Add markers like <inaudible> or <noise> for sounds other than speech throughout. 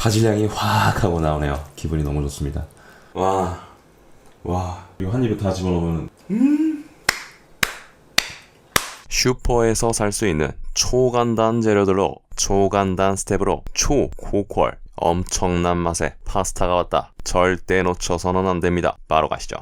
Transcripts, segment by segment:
바질 향이 확 하고 나오네요. 기분이 너무 좋습니다. 와, 와, 이거 한 입에 다 집어넣으면 슈퍼에서 살 수 있는 초간단 재료들로 초간단 스텝으로 초고퀄 엄청난 맛의 파스타가 왔다. 절대 놓쳐서는 안 됩니다. 바로 가시죠.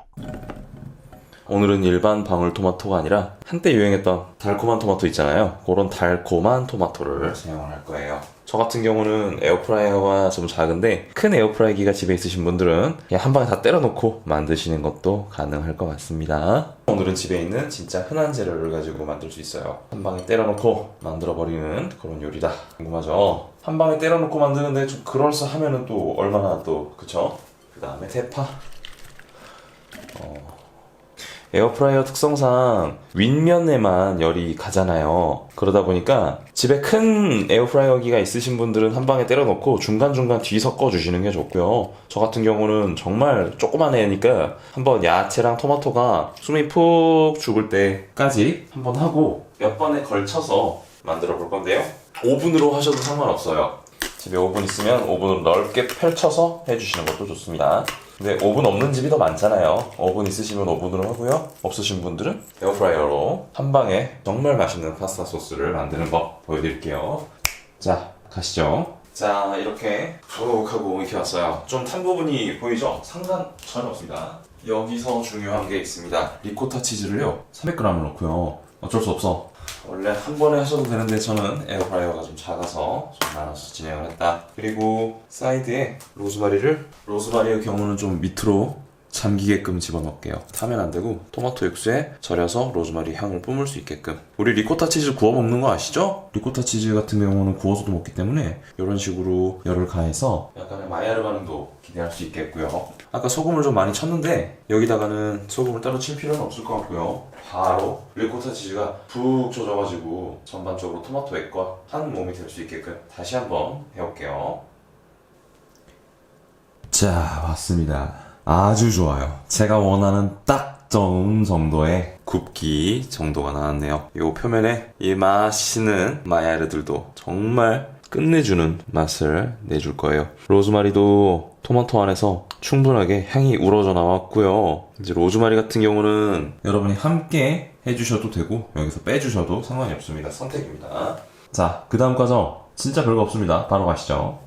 오늘은 일반 방울토마토가 아니라 한때 유행했던 달콤한 토마토 있잖아요. 그런 달콤한 토마토를 사용을 할 거예요. 저 같은 경우는 에어프라이어가 좀 작은데 큰 에어프라이기가 집에 있으신 분들은 그냥 한 방에 다 때려놓고 만드시는 것도 가능할 것 같습니다. 오늘은 집에 있는 진짜 흔한 재료를 가지고 만들 수 있어요. 한 방에 때려놓고 만들어버리는 그런 요리다. 궁금하죠? 한 방에 때려놓고 만드는데 좀 그럴싸하면은 또 얼마나 또 그쵸? 그 다음에 대파. 에어프라이어 특성상 윗면에만 열이 가잖아요. 그러다 보니까 집에 큰 에어프라이어기가 있으신 분들은 한 방에 때려놓고 중간중간 뒤 섞어주시는 게 좋고요. 저 같은 경우는 정말 조그만 애니까 한번 야채랑 토마토가 숨이 푹 죽을 때까지 한번 하고 몇 번에 걸쳐서 만들어 볼 건데요. 오븐으로 하셔도 상관없어요. 집에 오븐 있으면 오븐으로 넓게 펼쳐서 해주시는 것도 좋습니다. 근데 오븐 없는 집이 더 많잖아요. 오븐 있으시면 오븐으로 하고요. 없으신 분들은 에어프라이어로 한 방에 정말 맛있는 파스타 소스를 만드는 법 보여드릴게요. 자, 가시죠. 자, 이렇게 푹 하고 이렇게 왔어요. 좀 탄 부분이 보이죠? 상관 전혀 없습니다. 여기서 중요한 게 있습니다. 리코타 치즈를요, 300g을 넣고요. 어쩔 수 없어. 원래 한 번에 하셔도 되는데 저는 에어프라이어가 좀 작아서 좀 나눠서 진행을 했다. 그리고 사이드에 로즈마리를 로즈마리의 경우는 좀 밑으로 잠기게끔 집어넣을게요. 타면 안 되고 토마토 육수에 절여서 로즈마리 향을 뿜을 수 있게끔. 우리 리코타 치즈 구워 먹는 거 아시죠? 리코타 치즈 같은 경우는 구워서도 먹기 때문에 이런 식으로 열을 가해서 약간의 마이야르 반응도 기대할 수 있겠고요. 아까 소금을 좀 많이 쳤는데 여기다가는 소금을 따로 칠 필요는 없을 것 같고요. 바로 리코타 치즈가 푹 젖어가지고 전반적으로 토마토 액과 한 몸이 될 수 있게끔 다시 한번 해볼게요. 자, 왔습니다. 아주 좋아요. 제가 원하는 딱 좋은 정도의 굽기 정도가 나왔네요. 이 표면에 이 맛있는 마야르들도 정말 끝내주는 맛을 내줄 거예요. 로즈마리도 토마토 안에서 충분하게 향이 우러져 나왔고요. 이제 로즈마리 같은 경우는 여러분이 함께 해주셔도 되고 여기서 빼주셔도 상관이 없습니다. 선택입니다. 자, 그 다음 과정 진짜 별거 없습니다. 바로 가시죠.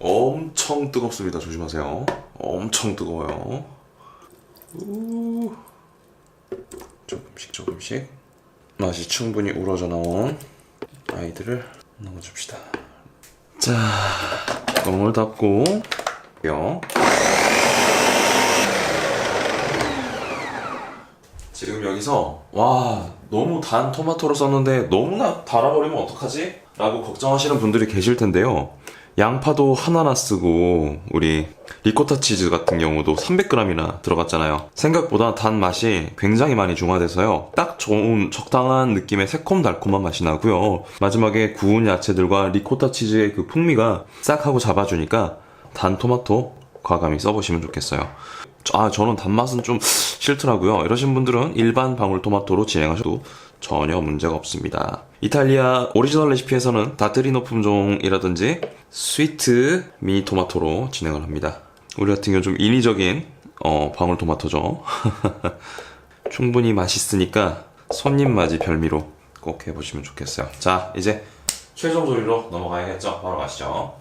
엄청 뜨겁습니다. 조심하세요. 엄청 뜨거워요. 우. 조금씩 조금씩 맛이 충분히 우러져 나온 아이들을 넣어줍시다. 자, 닫고 요. 지금 여기서 와 너무 단 토마토를 썼는데 너무나 달아버리면 어떡하지? 라고 걱정하시는 분들이 계실 텐데요. 양파도 하나나 쓰고 우리 리코타 치즈 같은 경우도 300g이나 들어갔잖아요. 생각보다 단 맛이 굉장히 많이 중화돼서요. 딱 좋은 적당한 느낌의 새콤달콤한 맛이 나고요. 마지막에 구운 야채들과 리코타 치즈의 그 풍미가 싹 하고 잡아주니까 단 토마토 과감히 써보시면 좋겠어요. 아, 저는 단맛은 좀 싫더라고요. 이러신 분들은 일반 방울토마토로 진행하셔도 전혀 문제가 없습니다. 이탈리아 오리지널 레시피에서는 다트리노 품종이라든지 스위트 미니 토마토로 진행을 합니다. 우리 같은 경우 좀 인위적인 어, 방울 토마토죠. <laughs> 충분히 맛있으니까 손님 맞이 별미로 꼭 해보시면 좋겠어요. 자, 이제 최종 조리로 넘어가야겠죠? 바로 가시죠.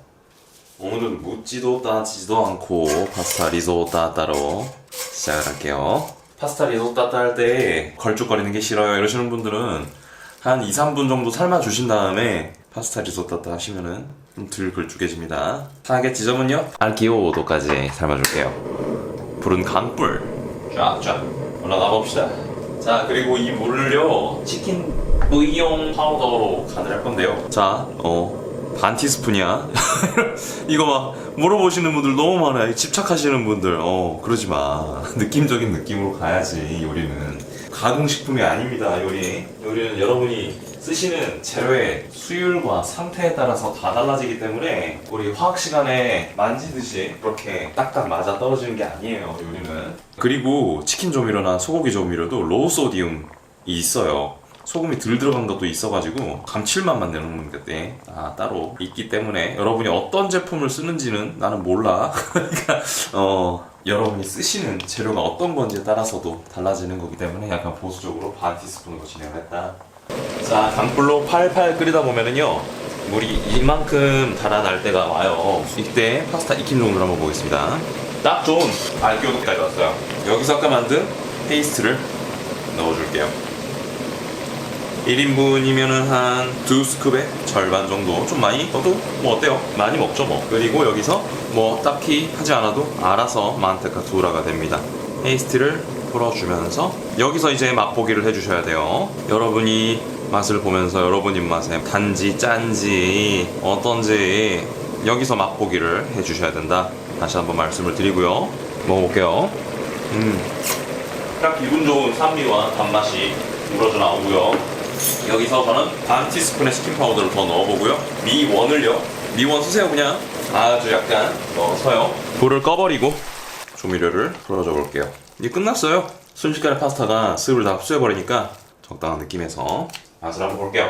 오늘은 묻지도 따지지도 않고 파스타 리조따따로 시작을 할게요. 파스타 리조따따 할때 걸쭉거리는 게 싫어요 이러시는 분들은 한 2, 3분 정도 삶아 주신 다음에 파스타 리조따따 하시면은 좀 덜 걸쭉해집니다. 타겟 지점은요? 알키오도까지 삶아줄게요. 불은 강불. 쫙쫙 올라가 봅시다. 자 그리고 이 물을요 치킨 브이용 파우더로 간을 할 건데요. 자 어. 반 티스푼이야. <laughs> 이거 막 물어보시는 분들 너무 많아요. 집착하시는 분들. 어, 그러지 마. <laughs> 느낌적인 느낌으로 가야지, 요리는. 가공식품이 아닙니다, 요리. 요리는 여러분이 쓰시는 재료의 수율과 상태에 따라서 다 달라지기 때문에 우리 화학 시간에 만지듯이 그렇게 딱딱 맞아 떨어지는 게 아니에요, 요리는. 그리고 치킨 조미료나 소고기 조미료도 로우 소디움이 있어요. 소금이 덜 들어간 것도 있어가지고 감칠맛만 내는 건데 아 따로 있기 때문에 여러분이 어떤 제품을 쓰는지는 나는 몰라. <laughs> 그러니까 어 여러분이 쓰시는 재료가 어떤 건지에 따라서도 달라지는 거기 때문에 약간 보수적으로 반 티스푼으로 진행을 했다. 자 강불로 팔팔 끓이다 보면은요 물이 이만큼 달아날 때가 와요. 이때 파스타 익힌 정도를 한번 보겠습니다. 딱 좋은 알교도까지 왔어요. 여기서 아까 만든 페이스트를 넣어줄게요 1인분이면은 한 두 스쿱의 절반 정도. 좀 많이 넣어도 뭐 어때요? 많이 먹죠 뭐. 그리고 여기서 뭐 딱히 하지 않아도 알아서 만테카 투라가 됩니다. 페이스트를 풀어주면서 여기서 이제 맛보기를 해주셔야 돼요. 여러분이 맛을 보면서 여러분 입맛에 단지 짠지 어떤지 여기서 맛보기를 해주셔야 된다. 다시 한번 말씀을 드리고요. 먹어볼게요. 딱 기분 좋은 산미와 단맛이 우러져 나오고요. 여기서 저는 반 티스푼의 치킨 파우더를 더 넣어보고요. 미원을요. 미원 쓰세요 그냥. 아주 약간 넣어서요. 불을 꺼버리고 조미료를 풀어줘 볼게요. 이제 끝났어요. 순식간에 파스타가 습을 다 흡수해버리니까 적당한 느낌에서 맛을 한번 볼게요.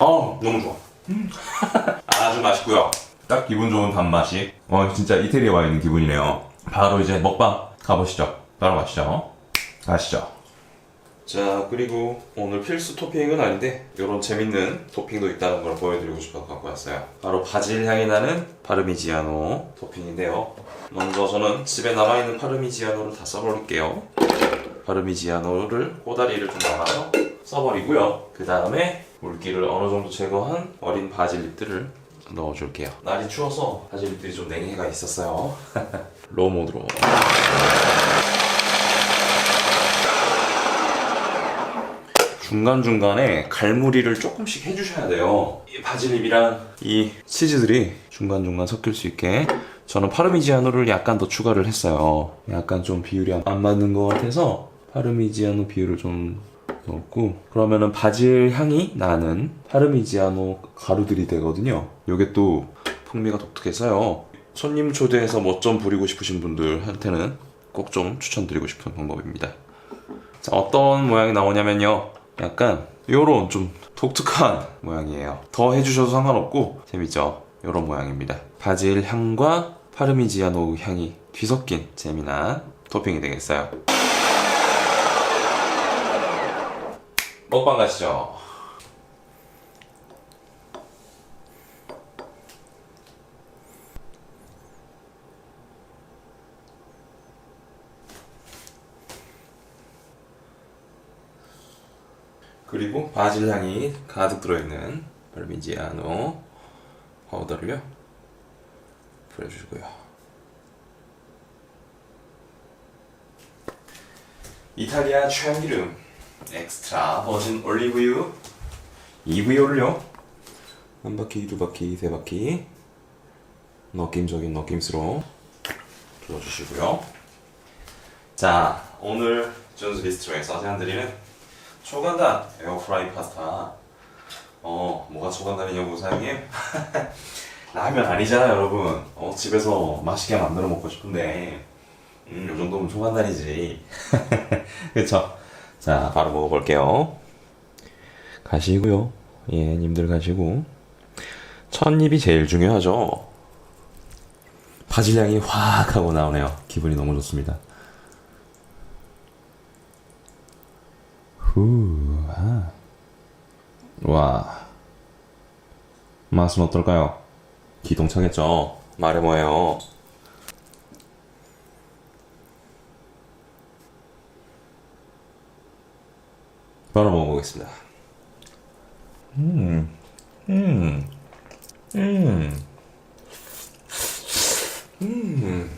어 너무 좋아. <laughs> 아주 맛있고요. 딱 기분 좋은 단맛이. 어 진짜 이태리에 와 있는 기분이네요. 바로 이제 먹방 가보시죠. 바로 가시죠. 가시죠. 자 그리고 오늘 필수 토핑은 아닌데 이런 재밌는 토핑도 있다는 걸 보여드리고 싶어서 갖고 왔어요. 바로 바질 향이 나는 파르미지아노 토핑인데요. 먼저 저는 집에 남아있는 파르미지아노를 다 써버릴게요. 파르미지아노를 꼬다리를 좀 남아서 써버리고요. 그 다음에 물기를 어느 정도 제거한 어린 바질 잎들을 넣어줄게요. 날이 추워서 바질 잎들이 좀 냉해가 있었어요. <laughs> 로우 모드로. 중간중간에 갈무리를 조금씩 해주셔야 돼요. 이 바질잎이랑 이 치즈들이 중간중간 섞일 수 있게 저는 파르미지아노를 약간 더 추가를 했어요. 약간 좀 비율이 안- 안 맞는 것 같아서 파르미지아노 비율을 좀 넣었고 그러면은 바질 향이 나는 파르미지아노 가루들이 되거든요. 요게 또 풍미가 독특해서요. 손님 초대해서 멋좀 부리고 싶으신 분들한테는 꼭 좀 추천드리고 싶은 방법입니다. 자, 어떤 모양이 나오냐면요. 약간 요런 좀 독특한 모양이에요. 더 해주셔도 상관없고 재밌죠? 요런 모양입니다. 바질 향과 파르미지아노 향이 뒤섞인 재미난 토핑이 되겠어요. 먹방 가시죠. 그리고 바질 향이 가득 들어있는 파르미지아노 파우더를요 뿌려주고요. 이탈리아 참기름 엑스트라 버진 올리브유 2VO를요 한 바퀴, 두 바퀴, 세 바퀴 느낌적인 느낌스로 둘러주시고요. 자 오늘 존스 비스트로에서 제안드리는 초간단. 에어프라이 파스타. 어 뭐가 초간단이냐고 사장님? <laughs> 라면 아니잖아 여러분. 어 집에서 맛있게 만들어 먹고 싶은데. 음 요 정도면 초간단이지. <laughs> 그쵸? 자 바로 먹어볼게요. 가시고요. 예 님들 가시고. 첫 입이 제일 중요하죠. 바질 향이 확 하고 나오네요. 기분이 너무 좋습니다 후, 아. 와. 맛은 어떨까요? 기동차겠죠? 말해 뭐예요? 바로 먹어보겠습니다. 음, 음, 음, 음.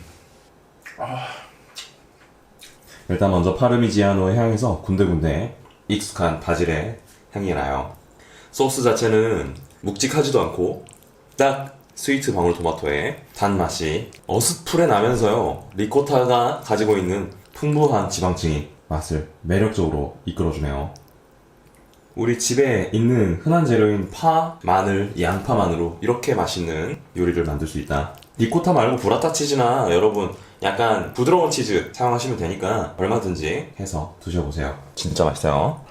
아. 일단 먼저 파르미지아노의 향에서 군데군데 익숙한 바질의 향이 나요. 소스 자체는 묵직하지도 않고 딱 스위트 방울토마토의 단맛이 어스프레 나면서요. 리코타가 가지고 있는 풍부한 지방층이 맛을 매력적으로 이끌어주네요. 우리 집에 있는 흔한 재료인 파, 마늘, 양파만으로 이렇게 맛있는 요리를 만들 수 있다. 리코타 말고 브라타 치즈나 여러분 약간 부드러운 치즈 사용하시면 되니까 얼마든지 해서 드셔보세요. 진짜 맛있어요.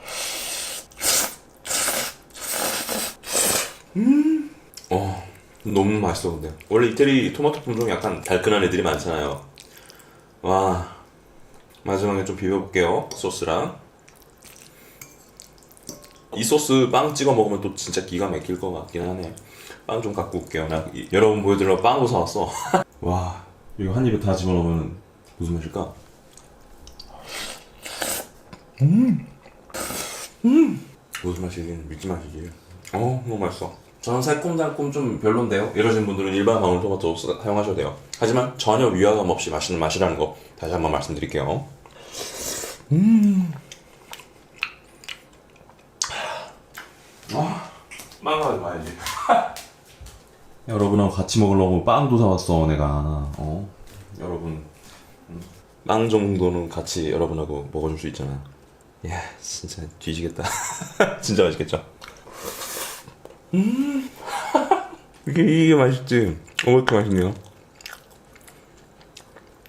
음, 어, 너무 맛있어 근데. 원래 이태리 토마토 품종 약간 달큰한 애들이 많잖아요. 와, 마지막에 좀 비벼볼게요. 소스랑. 이 소스 빵 찍어 먹으면 또 진짜 기가 막힐 것 같긴 하네. 빵 좀 갖고 올게요. 나 이- 여러분 보여드리려고 빵도 사왔어. <laughs> 와, 이거 한 입에 다 집어넣으면 무슨 맛일까? 음, 음, 무슨 맛이지? 미치 맛이지. 어, 너무 맛있어. 저는 새콤달콤 좀 별론데요. 이러신 분들은 일반 방울토마토 사- 사용하셔도 돼요. 하지만 전혀 위화감 없이 맛있는 맛이라는 거 다시 한번 말씀드릴게요. 빵 가져가야지. <laughs> 여러분하고 같이 먹으려고 빵도 사왔어 내가. 어? 여러분 음, 빵 정도는 같이 여러분하고 먹어줄 수 있잖아. 야 진짜 뒤지겠다. <laughs> 진짜 맛있겠죠? 음 <laughs> 이게 이게 맛있지. 어, 왜 이렇게 맛있네요?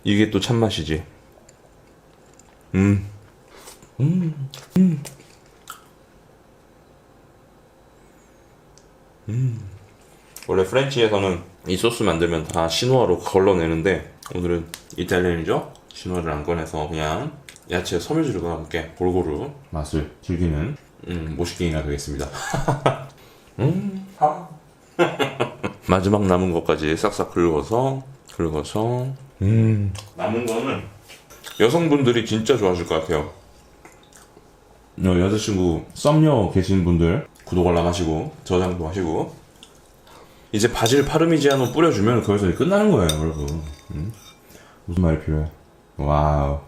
이게 또 참맛이지. 음. 원래 프렌치에서는 이 소스 만들면 다 신호어로 걸러내는데 오늘은 이탈리안이죠? 신호를 안 꺼내서 그냥 야채 섬유질과 함께 골고루 맛을 즐기는 음, 모시킹이가 되겠습니다. <laughs> 음, <laughs> 마지막 남은 것까지 싹싹 긁어서 긁어서 음 남은 거는 여성분들이 진짜 좋아하실 것 같아요. 어, 여자친구 썸녀 계신 분들 구독 알람 하시고 저장도 하시고 이제 바질 파르미지아노 뿌려주면 거기서 끝나는 거예요, 여러분. 음? 무슨 말이 필요해? 와우.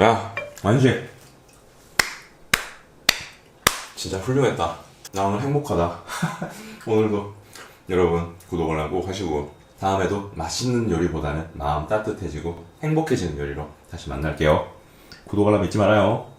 야, 완식. 진짜 훌륭했다. 나 오늘 행복하다. <laughs> 오늘도 여러분 구독을 하고 하시고 다음에도 맛있는 요리보다는 마음 따뜻해지고 행복해지는 요리로 다시 만날게요. 구독 알람 잊지 말아요.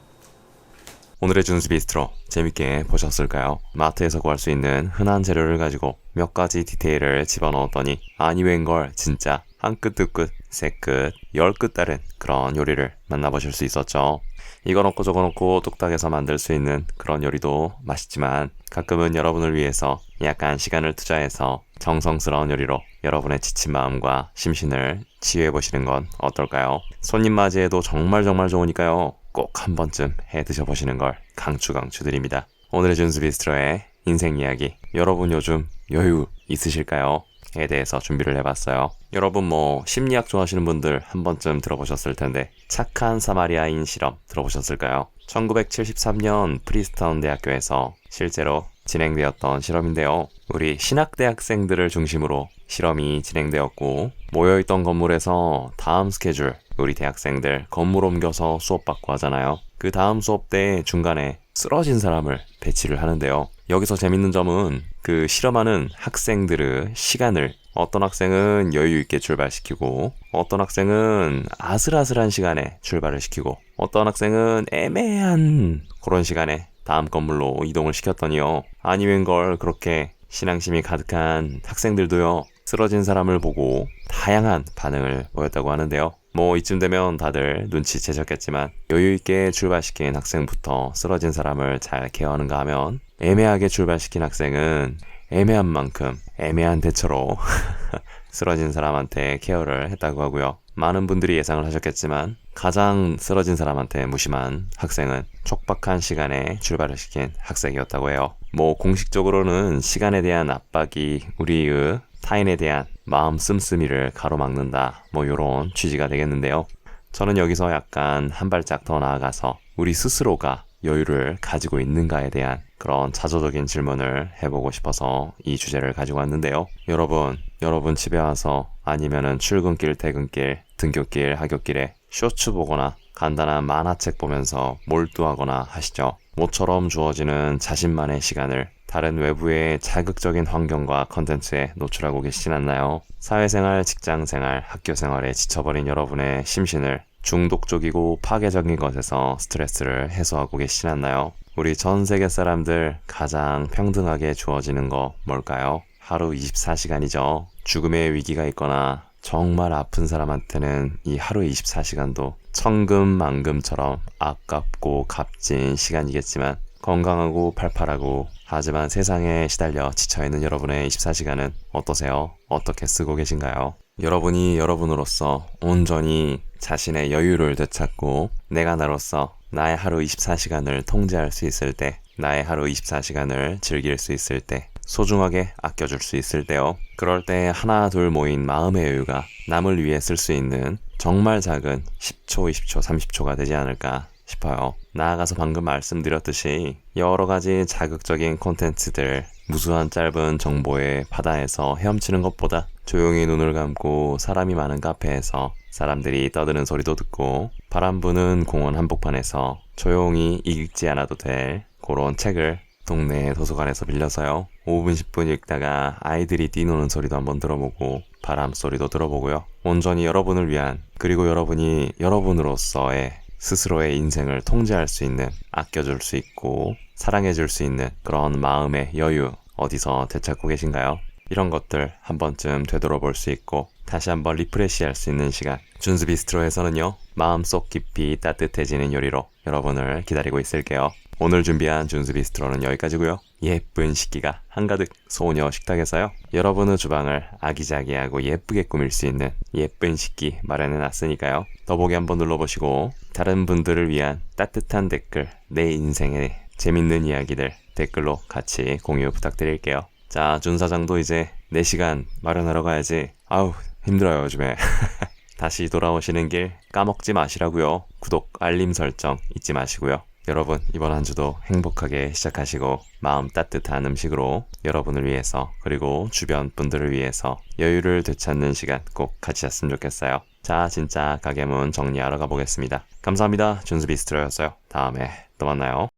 오늘의 준수 비스트로 재밌게 보셨을까요? 마트에서 구할 수 있는 흔한 재료를 가지고 몇 가지 디테일을 집어넣었더니 아니 웬걸 진짜 한 끝 두 끝, 세 끝, 열 끝 다른 그런 요리를 만나보실 수 있었죠. 이거 넣고 저거 넣고 뚝딱해서 만들 수 있는 그런 요리도 맛있지만 가끔은 여러분을 위해서 약간 시간을 투자해서 정성스러운 요리로 여러분의 지친 마음과 심신을 치유해 보시는 건 어떨까요? 손님 맞이해도 정말 정말 좋으니까요. 꼭 한 번쯤 해 드셔보시는 걸 강추 강추드립니다. 오늘의 준수 비스트로의 인생 이야기. 여러분 요즘 여유 있으실까요? 에 대해서 준비를 해봤어요. 여러분 뭐 심리학 좋아하시는 분들 한 번쯤 들어보셨을 텐데 착한 사마리아인 실험 들어보셨을까요? 1973년 프리스타운 대학교에서 실제로 진행되었던 실험인데요. 우리 신학대학생들을 중심으로 실험이 진행되었고 모여있던 건물에서 다음 스케줄 우리 대학생들 건물 옮겨서 수업받고 하잖아요. 그 다음 수업 때 중간에 쓰러진 사람을 배치를 하는데요. 여기서 재밌는 점은 그 실험하는 학생들의 시간을 어떤 학생은 여유 있게 출발시키고 어떤 학생은 아슬아슬한 시간에 출발을 시키고 어떤 학생은 애매한 그런 시간에 다음 건물로 이동을 시켰더니요. 아니 웬걸 그렇게 신앙심이 가득한 학생들도요. 쓰러진 사람을 보고 다양한 반응을 보였다고 하는데요. 뭐 이쯤 되면 다들 눈치채셨겠지만 여유 있게 출발시킨 학생부터 쓰러진 사람을 잘 케어하는가 하면 애매하게 출발시킨 학생은 애매한 만큼 애매한 대처로 <laughs> 쓰러진 사람한테 케어를 했다고 하고요. 많은 분들이 예상을 하셨겠지만 가장 쓰러진 사람한테 무심한 학생은 촉박한 시간에 출발을 시킨 학생이었다고 해요. 뭐 공식적으로는 시간에 대한 압박이 우리의 타인에 대한 마음 씀씀이를 가로막는다. 뭐 요런 취지가 되겠는데요. 저는 여기서 약간 한 발짝 더 나아가서 우리 스스로가 여유를 가지고 있는가에 대한 그런 자조적인 질문을 해보고 싶어서 이 주제를 가지고 왔는데요. 여러분, 여러분 집에 와서 아니면은 출근길, 퇴근길, 등교길, 하굣길에 쇼츠 보거나 간단한 만화책 보면서 몰두하거나 하시죠. 모처럼 주어지는 자신만의 시간을 다른 외부의 자극적인 환경과 컨텐츠에 노출하고 계시진 않나요? 사회생활, 직장생활, 학교생활에 지쳐버린 여러분의 심신을 중독적이고 파괴적인 것에서 스트레스를 해소하고 계시진 않나요? 우리 전 세계 사람들 가장 평등하게 주어지는 거 뭘까요? 하루 24시간이죠. 죽음의 위기가 있거나 정말 아픈 사람한테는 이 하루 24시간도 천금만금처럼 아깝고 값진 시간이겠지만 건강하고 팔팔하고 하지만 세상에 시달려 지쳐있는 여러분의 24시간은 어떠세요? 어떻게 쓰고 계신가요? 여러분이 여러분으로서 온전히 자신의 여유를 되찾고 내가 나로서 나의 하루 24시간을 통제할 수 있을 때 나의 하루 24시간을 즐길 수 있을 때 소중하게 아껴줄 수 있을 때요. 그럴 때 하나 둘 모인 마음의 여유가 남을 위해 쓸 수 있는 정말 작은 10초, 20초, 30초가 되지 않을까 싶어요. 나아가서 방금 말씀드렸듯이 여러 가지 자극적인 콘텐츠들, 무수한 짧은 정보의 바다에서 헤엄치는 것보다 조용히 눈을 감고 사람이 많은 카페에서 사람들이 떠드는 소리도 듣고 바람 부는 공원 한복판에서 조용히 읽지 않아도 될 그런 책을 동네 도서관에서 빌려서요. 5분, 10분 읽다가 아이들이 뛰노는 소리도 한번 들어보고 바람 소리도 들어보고요. 온전히 여러분을 위한 그리고 여러분이 여러분으로서의 스스로의 인생을 통제할 수 있는 아껴줄 수 있고 사랑해줄 수 있는 그런 마음의 여유 어디서 되찾고 계신가요? 이런 것들 한 번쯤 되돌아볼 수 있고 다시 한번 리프레시할 수 있는 시간 준수 비스트로에서는요 마음속 깊이 따뜻해지는 요리로 여러분을 기다리고 있을게요 오늘 준비한 준수 비스트로는 여기까지고요 예쁜 식기가 한가득 소녀 식탁에서요 여러분의 주방을 아기자기하고 예쁘게 꾸밀 수 있는 예쁜 식기 마련해 놨으니까요 더보기 한번 눌러보시고 다른 분들을 위한 따뜻한 댓글 내 인생의 재밌는 이야기들 댓글로 같이 공유 부탁드릴게요 자, 준 사장도 이제 4시간 마련하러 가야지. 아우, 힘들어요, 요즘에. <laughs> 다시 돌아오시는 길 까먹지 마시라고요. 구독, 알림 설정 잊지 마시고요. 여러분, 이번 한 주도 행복하게 시작하시고 마음 따뜻한 음식으로 여러분을 위해서 그리고 주변 분들을 위해서 여유를 되찾는 시간 꼭 가지셨으면 좋겠어요. 자, 진짜 가게 문 정리하러 가보겠습니다. 감사합니다. 준수 비스트로였어요. 다음에 또 만나요.